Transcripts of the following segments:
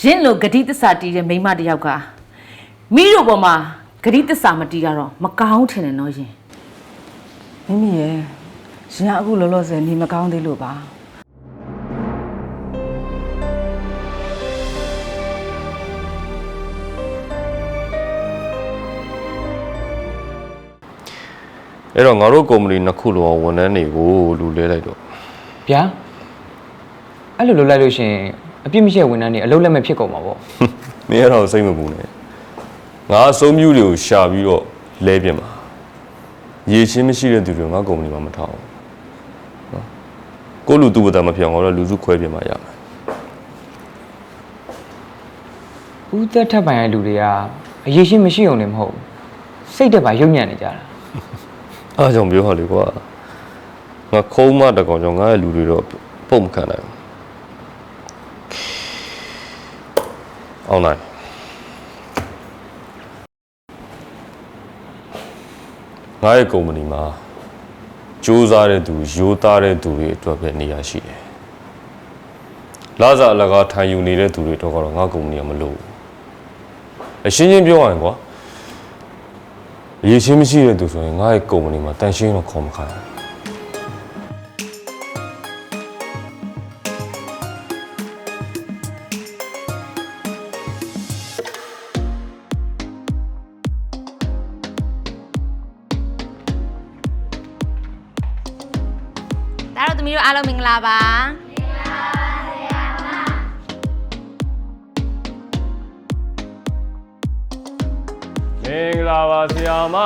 ရင့်လိုဂတိတစ္ဆာတီးတဲ့မိန်းမတစ်ယောက်ကမိတို့ပေါ်မှာဂတိတစ္ဆာမတီးတာတော့မကောင်းထင်တယ်နော်ရင်မိမိရဲ့ရှင်ကအခုလောလောဆယ်နေမကောင်းသေးလို့ပါအဲ့တော့ငါတို့ကုမ္ပဏီနှစ်ခုလုံးဝန်ထမ်းတွေကိုလူလဲလိုက်တော့ဗျာအဲ့လိုလုပ်လိုက်လို့ရှရင် အပြစ်မရှိတဲ့ဝန်ထမ်းတွေအလုပ်လက်မဲ့ဖြစ်ကုန်မှာပေါ့မင်းကတော့စိတ်မပူနဲ့ငါအဆုံးမြူတွေကိုရှာပြီးတော့လဲပြင်ပါရေချင်းမရှိတဲ့သူတွေငါကုမ္ပဏီမှာမထားအောင်နော်ကိုယ့်လူသူ့ဘက်မပြောင်းတော့လူစုခွဲပြင်มาရမယ်ဦးသက်ထပ်ပိုင်ရဲ့လူတွေကအရေးရှင်းမရှိအောင်လည်းမဟုတ်ဘူးစိတ်တက်ပါရုပ်ညံ့နေကြတာအားကြောင့်ပြောဟာလေကွာငါခုံးမတကောင်ကြောင့်ငါရဲ့လူတွေတော့ပုံမခံနိုင်ဘူး အောင်နိုင်ငါရဲ့ကုမ္ပဏီမှာစူးစမ်းတဲ့သူရိုးသားတဲ့သူတွေအတွက်ပဲနေရာရှိတယ်လာစားအလကားထိုင်ယူနေတဲ့သူတွေတော့ကတော့ငါကုမ္ပဏီကမလို့ဘူးအရှင်းချင်းပြောရရင်ကွာအရေးချင်းမရှိတဲ့သူဆိုရင်ငါ့ရဲ့ကုမ္ပဏီမှာတန်ရှင်းတော့ခေါ်မခိုင်းဘူး သမီးတို့အားလုံးမင်္ဂလာပါမင်္ဂလာပါဆရာမ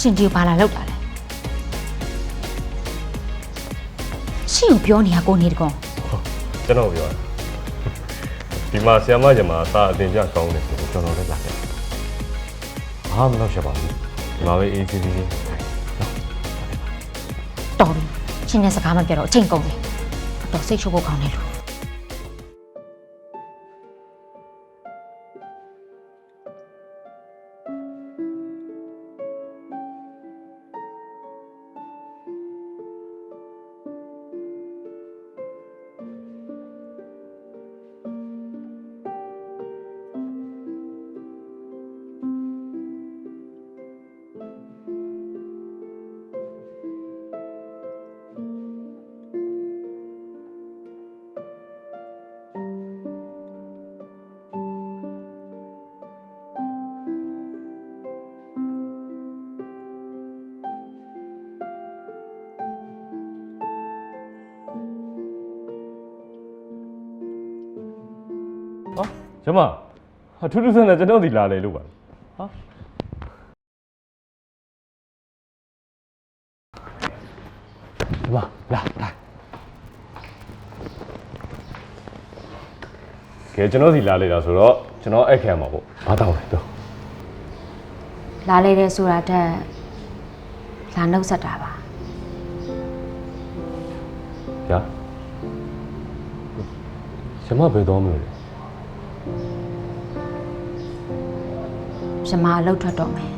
ရှင်ဒီကိုဘာလာလောက်တာလဲရှင်ကိုပြောနေတာကိုနေတကောင်ကျွန်တော်ပြောတာဒီမှာဆရာမကျမအသာအတင်ကြကောင်းတယ်ဆိုတော့ကျွန်တော်လည်းလာတယ်ဘာမှမလုပ်ရပါဘူးဒီမှာပဲအေးစီးစီးလေးတော်ပြီရှင်နဲ့စကားမပြောတော့အချိန်ကုန်ပြီအတော်စိတ်ချိုးဖို့ကောင်းတယ်လို့ ဟာကျမဟာထူးထူးဆန်းဆန်းကျွန်တော်ဒီလာလေလို့ပါဟာကျမလာလာကဲကျွန်တော်စီလာလေတာဆိုတော့ကျွန်တော်အဲ့ခံမှာပေါ့ဘာတောင်းလဲတော့လာလေတဲ့ဆိုတာတက်လာနှုတ်ဆက်တာပါဗျာကျမဘယ်တော့မလို့လဲ ရှမအလုပ်ထွက်တော့မယ်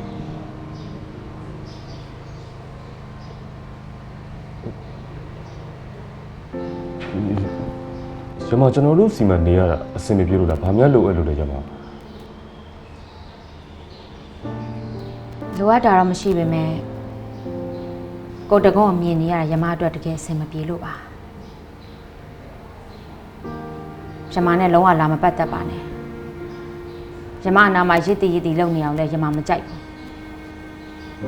ကျမကျွန်တော်တို့စီမံနေရတာအဆင်မပြေလို့လားဘာမှလိုအပ်လို့လဲကျမလိုအပ်တာတော့မရှိပေမဲ့ကိုတကုံးအမြင်နေရတာယမအတွက်တကယ်အဆင်မပြေလို့ပါယမနဲ့လုံးဝလာမပတ်သက်ပါနဲ့ ယမအနာမှာရစ်တီရစ်တီလုံနေအောင်လဲယမမကြိုက်ဘူး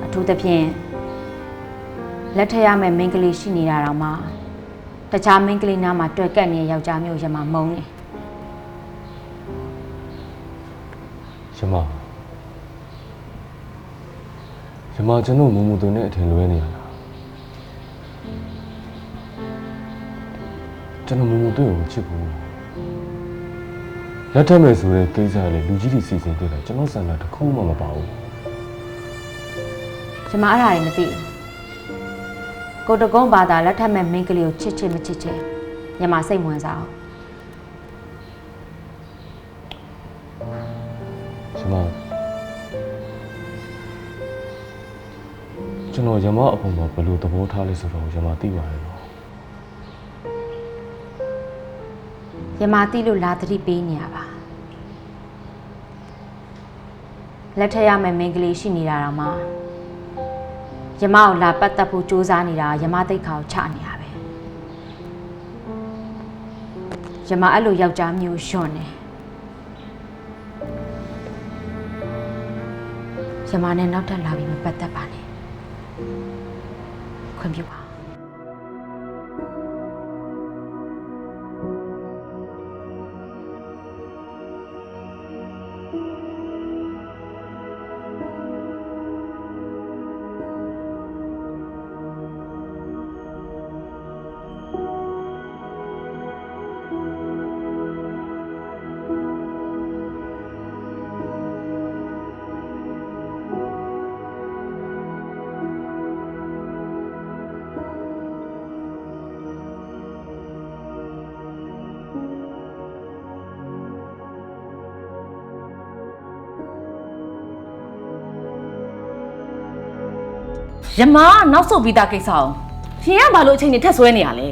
အထူးသဖြင့်လက်ထက်ရမဲ့မိန်းကလေးရှိနေတာတော့မှတခြားမိန်းကလေးနားမှာတွေ့ကက်နေတဲ့ယောက်ျားမျိုးယမမုန်းတယ်ကျမကျမကျွန်တော်မူမူသွင်းတဲ့အထင်လွဲနေရတာကျွန်တော်မူမူသွင်းကိုမချစ်ဘူး လက်ထက်မဲ့ဆိုတဲ့ကိစ္စလေလူကြီးတွေစီစဉ်ခဲ့တာကျွန်တော်ဆန္ဒတစ်ခုမှမပါဘူးကျမအဲ့ဒါတွေမသိဘူးကိုတကုန်းဘာသာလက်ထပ်မဲ့မင်းကလေးကိုချစ်ချစ်မချစ်ချစ်ညီမစိတ်ဝင်စားအောင်ရမကျွန်တော်ရမအပေါ်မှာဘယ်လိုသဘောထားလဲဆိုတော့ရမသိပါတယ်နော်ယမာတိလို့လာသတိပေးနေရပါ လက်ထက်ရမယ့်မင်းကလေးရှိနေတာတော့မှယမကိုလာပတ်သက်ဖို့စူးစမ်းနေတာယမသိက္ခာကိုချနေရပဲယမအဲ့လိုယောက်ျားမျိုးရွှွန်နေယမနဲ့နောက်ထပ်လာပြီးမပတ်သက်ပါနဲ့ခွင့်ပြုပါ ယမကနောက်ဆုတ်ပြီးသားကိစ္စအောင်ရှင်ကဘာလို့အချိန်နဲ့ထက်ဆွဲနေရလဲ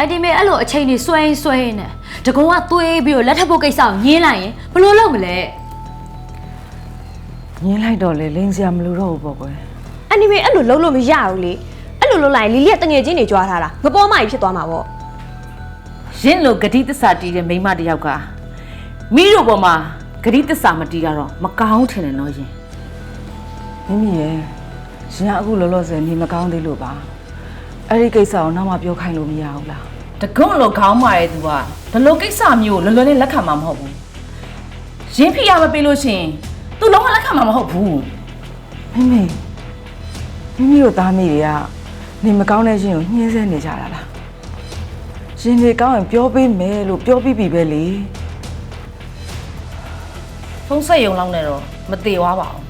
အဒီမေအဲ့လိုအချိန်ကြီးဆွဲရင်ဆွဲရင်နဲ့တကုံကသွေးပြီးတော့လက်ထပ်ဖို့ကိစ္စကိုညင်းလိုက်ရင်ဘယ်လိုလုပ်မလဲညင်းလိုက်တော့လေလိန်စရာမလိုတော့ဘူးပေါ့ကွယ်အန်နီမေအဲ့လိုလုံးလို့မရဘူးလေအဲ့လိုလုံးလိုက်ရင်လီလီကတငယ်ချင်းတွေကြွားထားတာငပေါ်မကြီးဖြစ်သွားမှာပေါ့ရင်လိုဂတိတစ္ဆာတီးတဲ့မိန်းမတစ်ယောက်ကမိတို့ပေါ်မှာဂတိတစ္ဆာမတီးတာတော့မကောင်းထင်တယ်နော်ရှင်မိမိရဲ့ ရှင်ကအခုလောလောဆယ်နေမကောင်းသေးလို့ပါအဲ့ဒီကိစ္စကိုနောက်မှပြောခိုင်းလို့မရဘူးလားတကုံလိုခေါင်းမာရဲ့သူကဒီလိုကိစ္စမျိုးကိုလွယ်လွယ်နဲ့လက်ခံမှာမဟုတ်ဘူးရင်ဖိရမပေးလို့ရှရင်သူလုံးဝလက်ခံမှာမဟုတ်ဘူးမိမိမိမိတို့သားမိတွေကနေမကောင်းတဲ့ရှင်ကိုညှင်းဆဲနေကြတာလားရှင်တွေကောင်းရင်ပြောပေးမယ်လို့ပြောပြီးပြီပဲလေဖုန်းဆက်ယုံလောက်နဲ့တော့မသေးသွားပါဘူး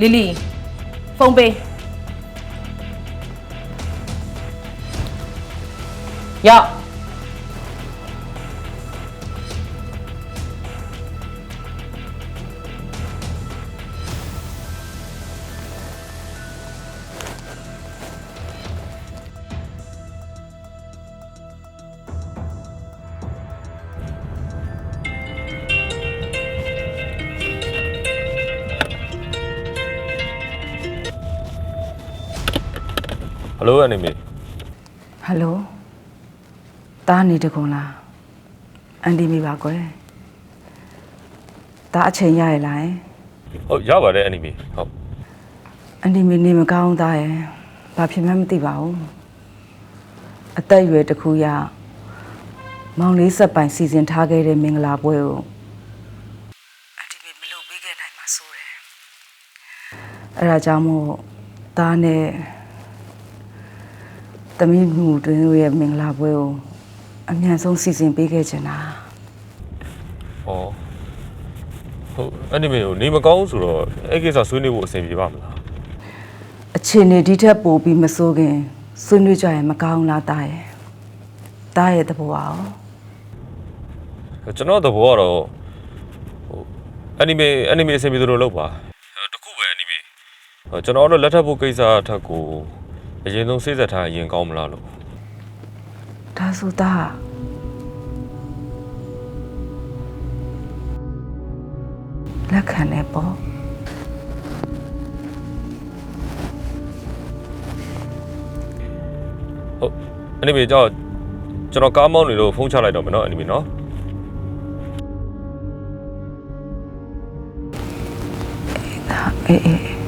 လီလီ ဖုန်းပေးရောက် ဟယ်လိုအနေမေဟယ်လိုတားနေတကုံလားအန်ဒီမိပါကွယ်တားအချိန်ရရလားယင်ဟုတ်ရပါတယ်အနေမေဟုတ်အန်ဒီမီနေမကောင်းသားရဲ့ဘာဖြစ်မှန်းမသိပါဘူးအသက်အရွယ်တစ်ခုရမောင်လေးဆက်ပိုင်စီစဉ်ထားခဲ့တဲ့မင်္ဂလာပွဲကိုအန်ဒီမီမလုပ်ပေးခဲ့နိုင်မှာစိုးတယ်အဲ့ဒါကြောင့်မို့သားနဲ့ တမီးမှုတွင်တို့ရဲ့မင်္ဂလာပွဲကိုအမြန်ဆုံးစီစဉ်ပေးခဲ့ချင်တာဩဟုတ်အနေမေကိုနေမကောင်းဆိုတော့အဲ့ကိစ္စဆွေးနွေးဖို့အဆင်ပြေပါမလားအခြေအနေဒီထက်ပိုပြီးမစိုးခင်ဆွေးနွေးကြရင်မကောင်းလားသားရဲ့သားရဲ့သဘောအောင်ကျွန်တော်သဘောကတော့ဟိုအနီမေအနီမေအဆင်ပြေသလိုလုပ်ပါတခုပဲအနီမေကျွန်တော်တို့လက်ထပ်ဖို့ကိစ္စအထက်ကို အရင်ဆုံးစိတ်ဆက်ထားရင်ကောင်းမလားလို့ဒါဆိုသားလက်ခံနေပေါ့ဟုတ်အနီမေကြောက်ကျွန်တော်ကားမောင်းနေလို့ဖုန်းချလိုက်တော့မယ်နော်အနီမေနော်အေးအေး